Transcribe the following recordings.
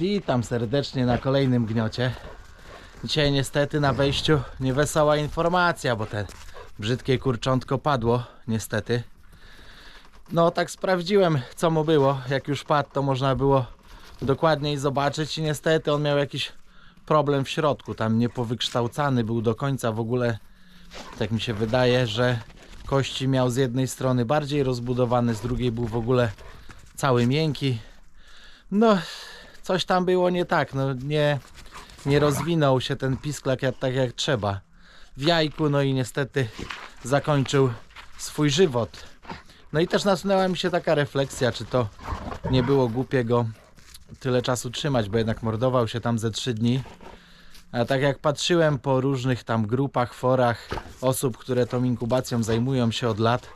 Witam serdecznie na kolejnym gniocie. Dzisiaj niestety na wejściu niewesoła informacja, bo te brzydkie kurczątko padło, niestety. No tak sprawdziłem co mu było. Jak już padł to można było dokładniej zobaczyć i niestety on miał jakiś problem w środku. Tam niepowykształcany był do końca w ogóle. Tak mi się wydaje, że kości miał z jednej strony bardziej rozbudowane, z drugiej był w ogóle cały miękki. No, coś tam było nie tak, no nie, nie rozwinął się ten pisklak jak, tak jak trzeba w jajku, no i niestety zakończył swój żywot. No i też nasunęła mi się taka refleksja, czy to nie było głupie go tyle czasu trzymać, bo jednak mordował się tam ze 3 dni. A tak jak patrzyłem po różnych tam grupach, forach osób, które tą inkubacją zajmują się od lat,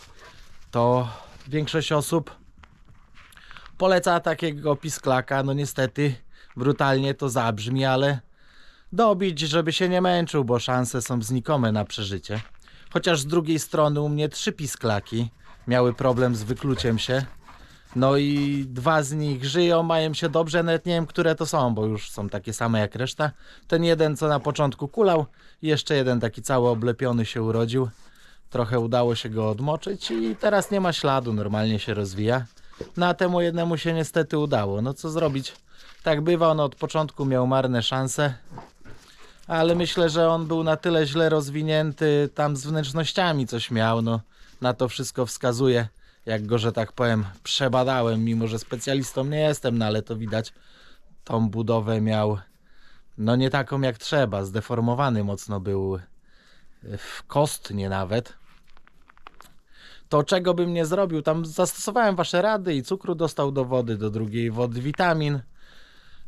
to większość osób poleca takiego pisklaka. No niestety brutalnie to zabrzmi, ale dobić, żeby się nie męczył, bo szanse są znikome na przeżycie. Chociaż z drugiej strony u mnie trzy pisklaki miały problem z wykluciem się. No i dwa z nich żyją, mają się dobrze, nawet nie wiem, które to są, bo już są takie same jak reszta. Ten jeden, co na początku kulał, jeszcze jeden taki cały oblepiony się urodził. Trochę udało się go odmoczyć i teraz nie ma śladu, normalnie się rozwija. No temu jednemu się niestety udało. No co zrobić? Tak bywa, on od początku miał marne szanse. Ale myślę, że on był na tyle źle rozwinięty, tam z wnętrznościami coś miał, no na to wszystko wskazuje. Jak go, że tak powiem, przebadałem, mimo że specjalistą nie jestem, no ale to widać, tą budowę miał, no nie taką jak trzeba, zdeformowany mocno był, w kostnie nawet to czego bym nie zrobił, tam zastosowałem wasze rady i cukru dostał do wody, do drugiej wody witamin,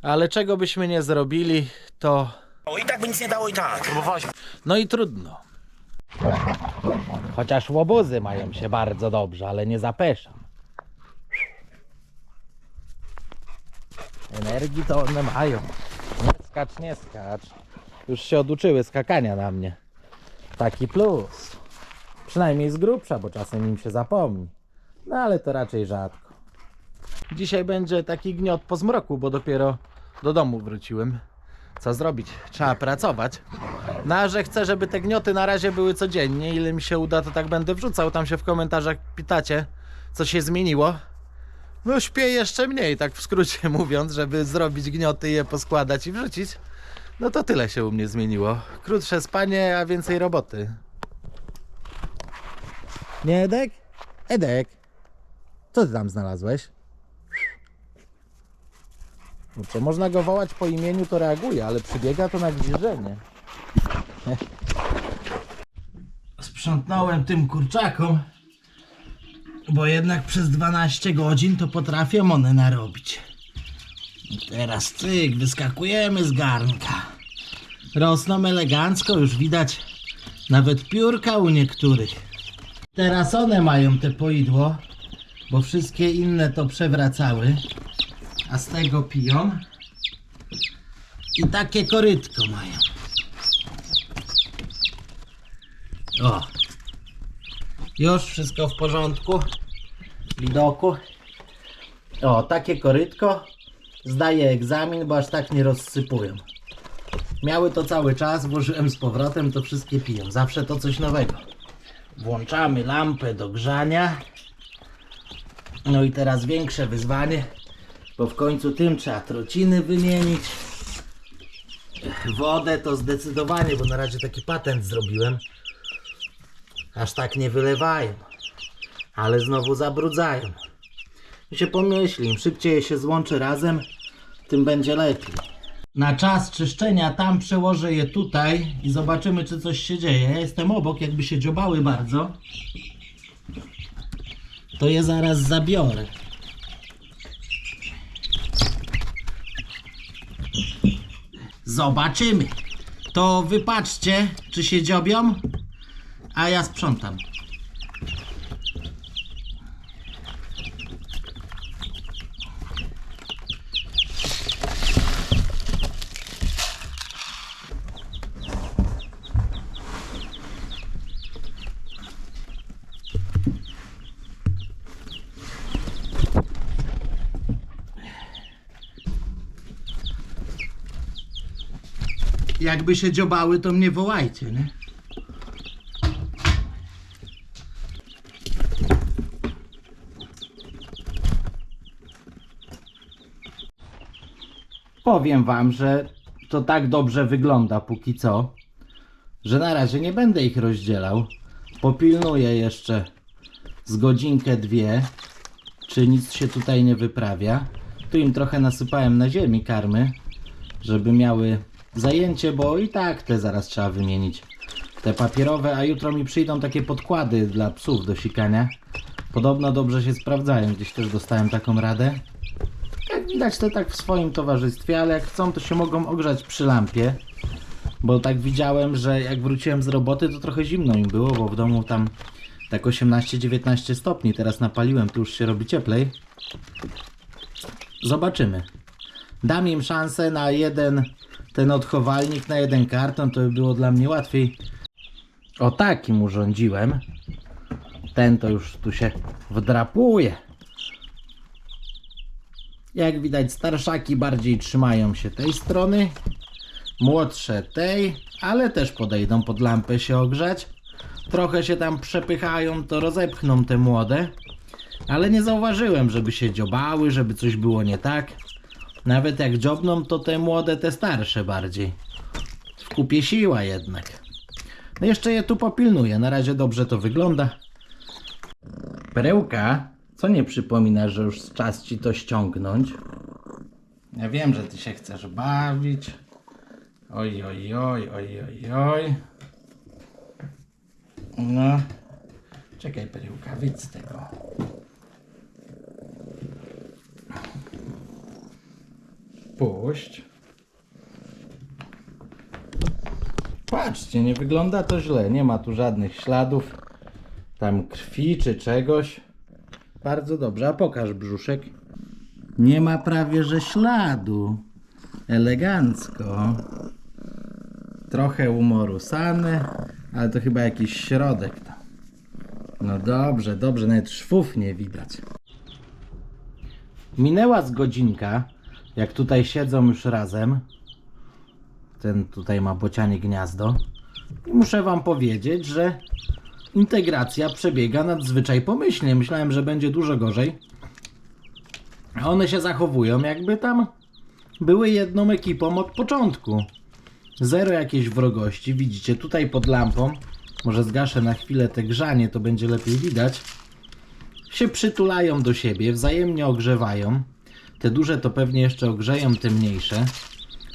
ale czego byśmy nie zrobili, to O, I tak by nic nie dało i tak. Próbowałeś. no i trudno. Chociaż łobuzy mają się bardzo dobrze, ale nie zapeszam. Energii to one mają. Nie skacz, nie skacz. Już się oduczyły skakania na mnie. Taki plus. Przynajmniej z grubsza, bo czasem im się zapomni. No ale to raczej rzadko. Dzisiaj będzie taki gniot po zmroku, bo dopiero do domu wróciłem. Co zrobić? Trzeba pracować. No a że chcę, żeby te gnioty na razie były codziennie, ile mi się uda, to tak będę wrzucał. Tam się w komentarzach pytacie, co się zmieniło. No śpię jeszcze mniej, tak w skrócie mówiąc, żeby zrobić gnioty, je poskładać i wrzucić. No to tyle się u mnie zmieniło. Krótsze spanie, a więcej roboty. Nie, Edek? Edek, co ty tam znalazłeś? Kurczę, można go wołać po imieniu, to reaguje, ale przybiega to na gwiżdżenie. Sprzątnąłem tym kurczakom, bo jednak przez 12 godzin to potrafią one narobić. Teraz cyk, wyskakujemy z garnka. Rosną elegancko, już widać nawet piórka u niektórych. Teraz one mają te poidło, bo wszystkie inne to przewracały, a z tego piją. I takie korytko mają. O. Już wszystko w porządku. Widoku. O, takie korytko. Zdaję egzamin, bo aż tak nie rozsypują. Miały to cały czas, włożyłem z powrotem, to wszystkie piją. Zawsze to coś nowego. Włączamy lampę do grzania. No i teraz większe wyzwanie, bo w końcu tym trzeba trociny wymienić. Wodę to zdecydowanie, bo na razie taki patent zrobiłem. Aż tak nie wylewają, ale znowu zabrudzają. I się pomyśli, im szybciej je się złączy razem, tym będzie lepiej. Na czas czyszczenia tam przełożę je tutaj i zobaczymy, czy coś się dzieje. Ja jestem obok, jakby się dziobały bardzo. To je zaraz zabiorę. Zobaczymy. To wypatrzcie, czy się dziobią, a ja sprzątam. Jakby się dziobały, to mnie wołajcie, nie? Powiem wam, że to tak dobrze wygląda póki co, że na razie nie będę ich rozdzielał. Popilnuję jeszcze z godzinkę, dwie, czy nic się tutaj nie wyprawia. Tu im trochę nasypałem na ziemi karmy, żeby miały zajęcie, bo i tak te zaraz trzeba wymienić. Te papierowe, a jutro mi przyjdą takie podkłady dla psów do sikania. Podobno dobrze się sprawdzają, gdzieś też dostałem taką radę. Jak widać to tak w swoim towarzystwie, ale jak chcą to się mogą ogrzać przy lampie. Bo tak widziałem, że jak wróciłem z roboty to trochę zimno im było, bo w domu tam tak 18-19 stopni. Teraz napaliłem, tu już się robi cieplej. Zobaczymy. Dam im szansę na jeden ten odchowalnik, na jeden karton, to by było dla mnie łatwiej. O takim urządziłem. Ten to już tu się wdrapuje. Jak widać, starszaki bardziej trzymają się tej strony, młodsze tej, ale też podejdą pod lampę się ogrzać. Trochę się tam przepychają, to rozepchną te młode, ale nie zauważyłem, żeby się dziobały, żeby coś było nie tak. Nawet jak dziobną, to te młode, te starsze bardziej. W kupie siła jednak. No jeszcze je tu popilnuję, na razie dobrze to wygląda. Perełka, co nie przypomina, że już czas ci to ściągnąć? Ja wiem, że ty się chcesz bawić. Oj, oj, oj, oj, oj, oj. No. Czekaj, Perełka, wyjdź z tego. Puść. Patrzcie, nie wygląda to źle. Nie ma tu żadnych śladów tam krwi czy czegoś. Bardzo dobrze, a pokaż brzuszek. Nie ma prawie że śladu. Elegancko. Trochę umoru sany, ale to chyba jakiś środek tam. No dobrze, dobrze, nawet szwów nie widać. Minęła z godzinka, jak tutaj siedzą już razem. Ten tutaj ma bocianie gniazdo. I muszę wam powiedzieć, że integracja przebiega nadzwyczaj pomyślnie. Myślałem, że będzie dużo gorzej. A one się zachowują, jakby tam były jedną ekipą od początku. Zero jakiejś wrogości. Widzicie, tutaj pod lampą, może zgaszę na chwilę te grzanie, to będzie lepiej widać. Się przytulają do siebie, wzajemnie ogrzewają. Te duże to pewnie jeszcze ogrzeją te mniejsze.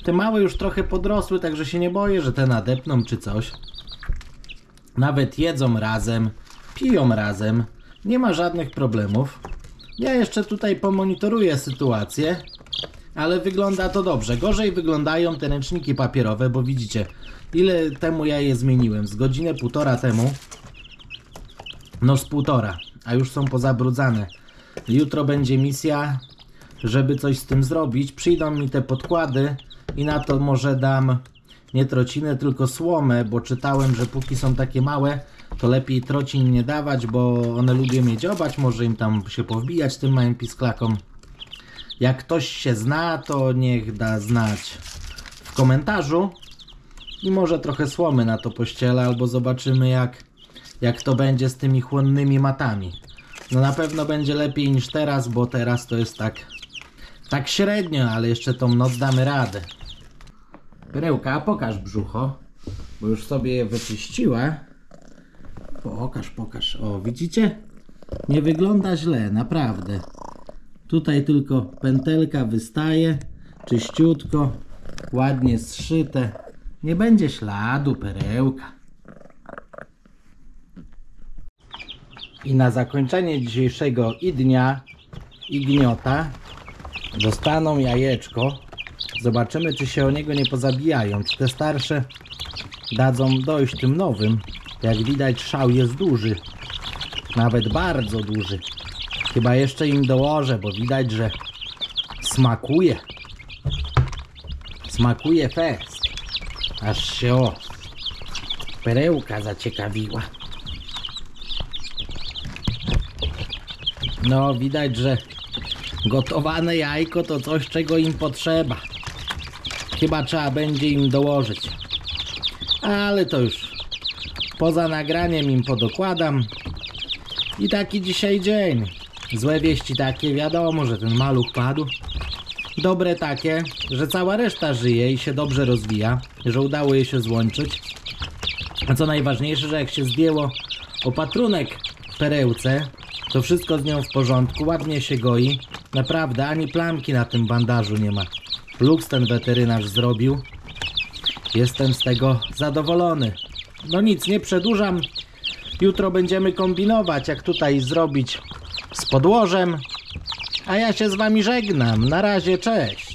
Te małe już trochę podrosły, także się nie boję, że te nadepną czy coś. Nawet jedzą razem, piją razem, nie ma żadnych problemów. Ja jeszcze tutaj pomonitoruję sytuację, ale wygląda to dobrze. Gorzej wyglądają te ręczniki papierowe, bo widzicie, ile temu ja je zmieniłem. Z godzinę, półtora temu. No z półtora, a już są pozabrudzane. Jutro będzie misja, żeby coś z tym zrobić. Przyjdą mi te podkłady i na to może dam nie trocinę, tylko słomę, bo czytałem, że póki są takie małe, to lepiej trocin nie dawać, bo one lubią je dziobać, może im tam się powbijać tym małym pisklakom. Jak ktoś się zna, to niech da znać w komentarzu i może trochę słomy na to pościelę, albo zobaczymy jak, jak to będzie z tymi chłonnymi matami. No na pewno będzie lepiej niż teraz, bo teraz to jest tak tak średnio, ale jeszcze tą noc damy radę. Perełka, pokaż brzucho, bo już sobie je wyczyściła. Pokaż, pokaż. O, widzicie? Nie wygląda źle, naprawdę. Tutaj tylko pętelka wystaje, czyściutko, ładnie zszyte. Nie będzie śladu, perełka. I na zakończenie dzisiejszego i dnia, i gniota dostaną jajeczko. Zobaczymy, czy się o niego nie pozabijają. Czy te starsze dadzą dojść tym nowym. Jak widać, szał jest duży. Nawet bardzo duży. Chyba jeszcze im dołożę, bo widać, że smakuje. Smakuje fest. Aż się o perełka zaciekawiła. No, widać, że Gotowane jajko to coś, czego im potrzeba. Chyba trzeba będzie im dołożyć. Ale to już poza nagraniem im podokładam. I taki dzisiaj dzień. Złe wieści takie, wiadomo, że ten maluch padł. Dobre takie, że cała reszta żyje i się dobrze rozwija, że udało jej się złączyć. A co najważniejsze, że jak się zdjęło opatrunek perełce, to wszystko z nią w porządku, ładnie się goi. Naprawdę, ani plamki na tym bandażu nie ma. Lux ten weterynarz zrobił. Jestem z tego zadowolony. No nic, nie przedłużam. Jutro będziemy kombinować, jak tutaj zrobić z podłożem. A ja się z wami żegnam. Na razie, cześć.